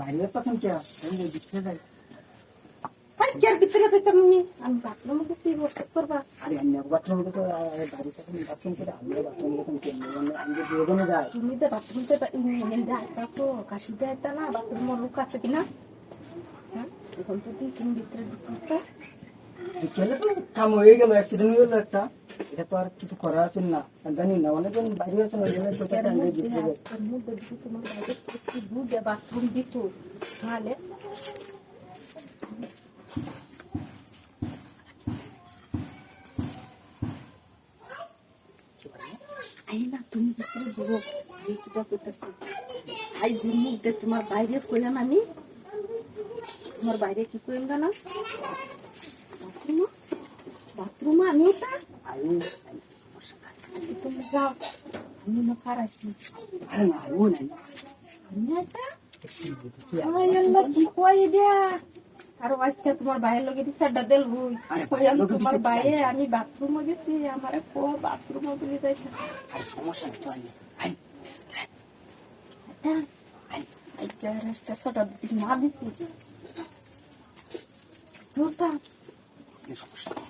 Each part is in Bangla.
বাইরে যাচ্ছেন কে আমি ভিতরে যাই। আরে কি আর ভিতরে যেতাম আমি? আমি বাথরুমে গেছি বসে করবা। আরে আমি বাথরুম তো বাড়ি তখন বাথরুম করে আমি বাথরুম যখন আমি যে দুজনে যাই। তুমি যে বাথরুমতে যাইতাছো কাশি যাইতা না বাথরুমের লোক আছে কিনা? হ্যাঁ? এখন তো তুমি ভিতরে ঢুকতে বিকেলে তো কাম হয়ে গেল অ্যাক্সিডেন্ট হয়ে গেল একটা। এটা তো আর কিছু করার আছে না। জানি না অনেকজন বাইরে আছে না ওই জন্য কোথায় আমি তোমার বাইরে একটু দুধে বাথরুম দিত নাহলে আই না তুমি ভিতরে বলো আমি কিটা করতেছি আই যে মুখ দে তোমার বাইরে কইলাম আমি তোমার বাইরে কি কইলাম জানা? বাথরুম বাথরুম আমি ওটা আয়ু আজকে তুমি যাও আমি না খারাইছি আরে না আয়ু নাই আমি আর আজকে তোমার ভাইয়ের লগে বিচারটা দেল হই তোমার বিচারটা আমি বাথরুমে গেছি আমারে কো বাথরুমে বলি যাইছে আরে সমস্যা তো আই আইটা রাস্তা সটা দিতে না দিছি তোরটা সমস্যা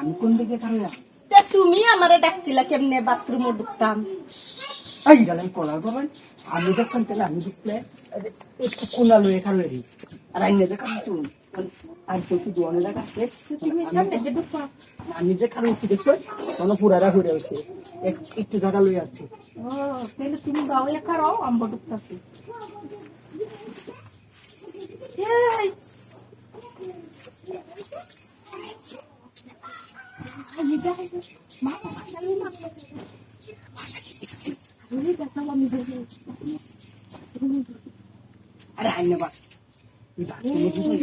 আমি কোন দিকে তুমি আমারে ডাকছিলা কেমনে বাথরুমে ঢুকতাম? এই গেলাই কলার পাবেন আমি যখন তাহলে আমি ঢুকলে একটু কোনা লয়ে আর আইনে দেখা আর দোয়ানে দেখা আমি যে দেখছ কোনো পুরারা ঘুরে আসছে একটু জায়গা লয়ে আসছে। ও তাহলে তুমি বাউ একা রাও আম্ব ঢুকতাছি? এই আই গাই মা ভাষালি না ভাষা শিখতে গেছি আমি গাছাল আমি দেখি আরে আইনে বা এই বাথরুমে দুজন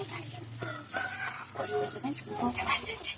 রাত কি বান গেছা